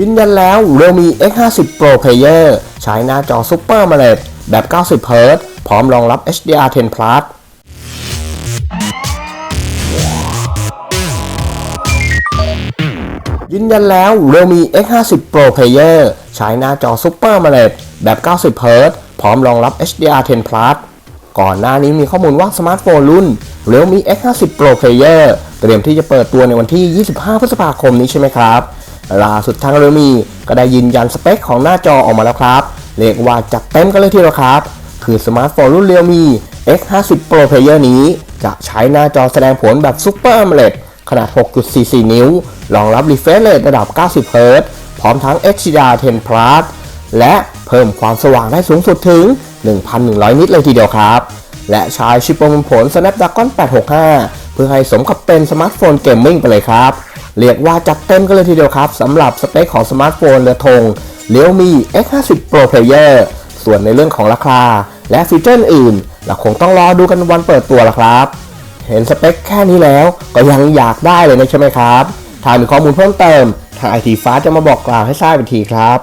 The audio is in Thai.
ยืนยันแล้ว Realme X50 Pro Player ใช้หน้าจอ Super AMOLED แบบ 90 Hz พร้อมรองรับ HDR10 Plus ยืนยันแล้ว Realme X50 Pro Player ใช้หน้าจอ Super AMOLED แบบ 90 Hz พร้อมรองรับ HDR10 Plus ก่อนหน้านี้มีข้อมูลว่าสมาร์ทโฟนรุ่น Realme X50 Pro Player เตรียมที่จะเปิดตัวในวันที่ 25 พฤษภาคมนี้ใช่ไหมครับ ล่าสุดทาง Realme ก็ได้ยืนยันสเปคของหน้าจอออกมาแล้วครับ เรียกว่าจัดเต็มกันเลยทีเดียวครับ คือสมาร์ทโฟนรุ่น Realme X50 Pro Player นี้ จะใช้หน้าจอแสดงผลแบบ Super AMOLED ขนาด 6.44 นิ้ว รองรับ refresh rate ระดับ 90 Hz พร้อมทั้ง HDR10 Plus และเพิ่มความสว่างได้สูงสุดถึง 1,100 นิตเลยทีเดียวครับ และใช้ชิปประมวลผล Snapdragon 865 เพื่อให้สมกับเป็นสมาร์ทโฟนเกมมิ่งไปเลยครับ เรียกว่าจัดเต็มกันเลยทีเดียวครับสำหรับสเปคของสมาร์ทโฟนเรือธง Realme X50 Pro Player ส่วนในเรื่องของราคา และฟีเจอร์อื่นเราคงต้องรอดูกันวันเปิดตัวละครับ เห็นสเปคแค่นี้แล้วก็ยังอยากได้เลยนะใช่ไหมครับถ้ามีข้อมูลเพิ่มเติมทางไอทีฟ้าจะมาบอกกล่าวให้ทราบอีกทีครับ